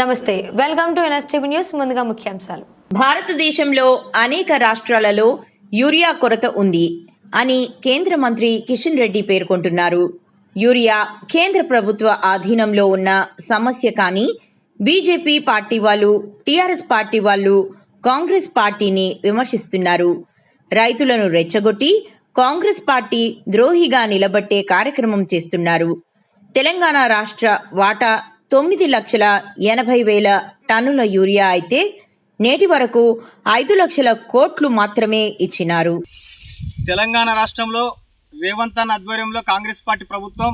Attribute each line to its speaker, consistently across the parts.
Speaker 1: నమస్తే welcome to NSTV news. ముందుగా ముఖ్యాంశాలు.
Speaker 2: భారతదేశంలో అనేక రాష్ట్రాలలో యూరియా కొరత ఉంది అని కేంద్ర మంత్రి కిషన్ రెడ్డి పేర్కొంటున్నారు. యూరియా కేంద్ర ప్రభుత్వ ఆధీనంలో ఉన్న సమస్య కానీ బీజేపీ పార్టీ వాళ్ళు టీఆర్ఎస్ పార్టీ వాళ్ళు కాంగ్రెస్ పార్టీని విమర్శిస్తున్నారు. రైతులను రెచ్చగొట్టి కాంగ్రెస్ పార్టీ ద్రోహిగా నిలబట్టే కార్యక్రమం చేస్తున్నారు. తెలంగాణ రాష్ట్ర వాటా తొమ్మిది లక్షల ఎనభై వేల టన్నుల యూరియా అయితే నేటి వరకు ఐదు లక్షల కోట్లు మాత్రమే ఇచ్చినారు.
Speaker 3: తెలంగాణ రాష్ట్రంలో రేవంత్ అన్న ఆధ్వర్యంలో కాంగ్రెస్ పార్టీ ప్రభుత్వం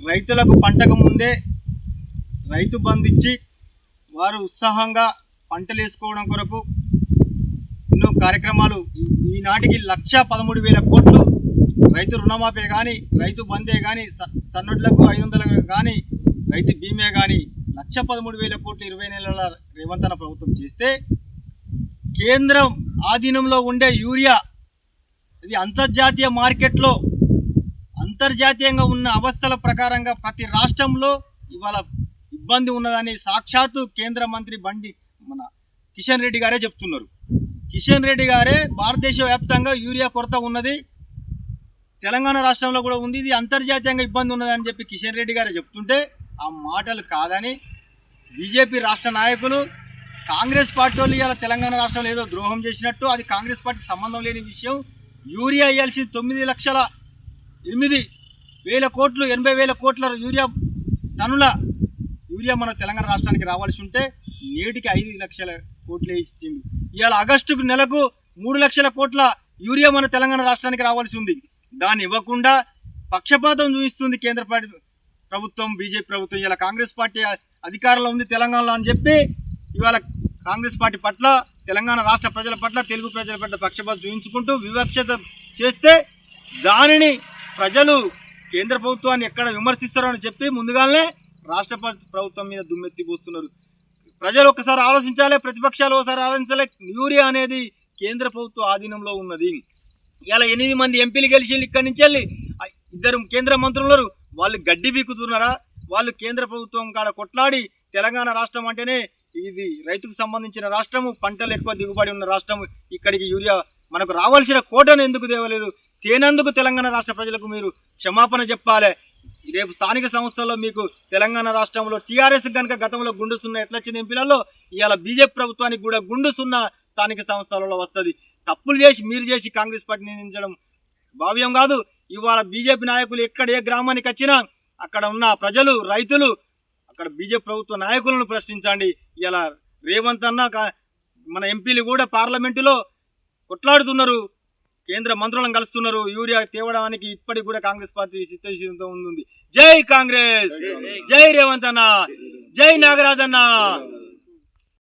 Speaker 3: రైతులకు పంటకు ముందే రైతు బంధిచ్చి వారు ఉత్సాహంగా పంటలు వేసుకోవడం కొరకు ఎన్నో కార్యక్రమాలు ఈనాటికి లక్ష పదమూడు వేల కోట్లు రైతు రుణమాఫీ కానీ రైతు బందే కానీ సన్నొడ్లకు ఐదు వందలకు కానీ రైతు బీమే కానీ లక్ష పదమూడు వేల కోట్లు ఇరవై నెలల రేవంతన ప్రభుత్వం చేస్తే కేంద్రం ఆధీనంలో ఉండే యూరియా ఇది అంతర్జాతీయ మార్కెట్లో అంతర్జాతీయంగా ఉన్న అవస్థల ప్రకారంగా ప్రతి రాష్ట్రంలో ఇవాళ ఇబ్బంది ఉన్నదని సాక్షాత్తు కేంద్ర మంత్రి బండి మన కిషన్ రెడ్డి గారే చెప్తున్నారు. కిషన్ రెడ్డి గారే భారతదేశ వ్యాప్తంగా యూరియా కొరత ఉన్నది. తెలంగాణ రాష్ట్రంలో కూడా ఉంది. ఇది అంతర్జాతీయంగా ఇబ్బంది ఉన్నదని చెప్పి కిషన్ రెడ్డి గారే చెప్తుంటే ఆ మాటలు కాదని బీజేపీ రాష్ట్ర నాయకులు కాంగ్రెస్ పార్టీ వాళ్ళు ఇలా తెలంగాణ రాష్ట్రంలో ఏదో ద్రోహం చేసినట్టు అది కాంగ్రెస్ పార్టీకి సంబంధం లేని విషయం. యూరియా ఇవ్వాల్సిన తొమ్మిది లక్షల ఎనిమిది వేల కోట్లు ఎనభై వేల కోట్ల యూరియా టన్నుల యూరియా మన తెలంగాణ రాష్ట్రానికి రావాల్సి ఉంటే నేటికి ఐదు లక్షల కోట్లు ఇచ్చింది ఇవాళ ఆగస్టుకు నెలకు మూడు లక్షల కోట్ల యూరియా మన తెలంగాణ రాష్ట్రానికి రావాల్సి ఉంది. దాన్ని ఇవ్వకుండా పక్షపాతం చూపిస్తుంది కేంద్ర ప్రభుత్వం బీజేపీ ప్రభుత్వం ఇలా కాంగ్రెస్ పార్టీ అధికారంలో ఉంది తెలంగాణలో అని చెప్పి ఇవాళ కాంగ్రెస్ పార్టీ పట్ల తెలంగాణ రాష్ట్ర ప్రజల పట్ల తెలుగు ప్రజల పట్ల పక్షపాత చూపించుకుంటూ వివక్షత చేస్తే దానిని ప్రజలు కేంద్ర ప్రభుత్వాన్ని ఎక్కడ విమర్శిస్తారో అని చెప్పి ముందుగానే రాష్ట్ర ప్రభుత్వం మీద దుమ్మెత్తి పోస్తున్నారు. ప్రజలు ఒకసారి ఆలోచించాలి ప్రతిపక్షాలు ఒకసారి ఆలోచించాలి యూరియా అనేది కేంద్ర ప్రభుత్వ ఆధీనంలో ఉన్నది. ఇలా ఎనిమిది మంది ఎంపీలు గెలిచి ఇక్కడి నుంచి వెళ్ళి ఇద్దరు కేంద్ర మంత్రులు వాళ్ళు గడ్డి బీకుతున్నారా? వాళ్ళు కేంద్ర ప్రభుత్వం కాడ కొట్లాడి తెలంగాణ రాష్ట్రం అంటేనే ఇది రైతుకు సంబంధించిన రాష్ట్రము పంటలు ఎక్కువ దిగుబడి ఉన్న రాష్ట్రం ఇక్కడికి యూరియా మనకు రావాల్సిన కోటను ఎందుకు తేవలేదు? తేనందుకు తెలంగాణ రాష్ట్ర ప్రజలకు మీరు క్షమాపణ చెప్పాలి. రేపు స్థానిక సంస్థల్లో మీకు తెలంగాణ రాష్ట్రంలో టీఆర్ఎస్ కనుక గతంలో గుండు సున్నా ఎట్లా ఎంపీలలో? ఇవాళ బీజేపీ ప్రభుత్వానికి కూడా గుండు సున్నా స్థానిక సంస్థలలో వస్తుంది. తప్పులు చేసి మీరు చేసి కాంగ్రెస్ పార్టీని నిందించడం భావ్యం కాదు. ఇవాళ బీజేపీ నాయకులు ఎక్కడ ఏ గ్రామానికి వచ్చినా అక్కడ ఉన్న ప్రజలు రైతులు అక్కడ బీజేపీ ప్రభుత్వ నాయకులను ప్రశ్నించండి. ఇలా రేవంత్ అన్న మన ఎంపీలు కూడా పార్లమెంటులో కొట్లాడుతున్నారు. కేంద్ర మంత్రులను కలుస్తున్నారు. యూరియా తేవడానికి ఇప్పటికి కూడా కాంగ్రెస్ పార్టీ చిత్తశుద్ధితో ఉంది. జై కాంగ్రెస్! జై రేవంత్ అన్న! జై నాగరాజ్ అన్న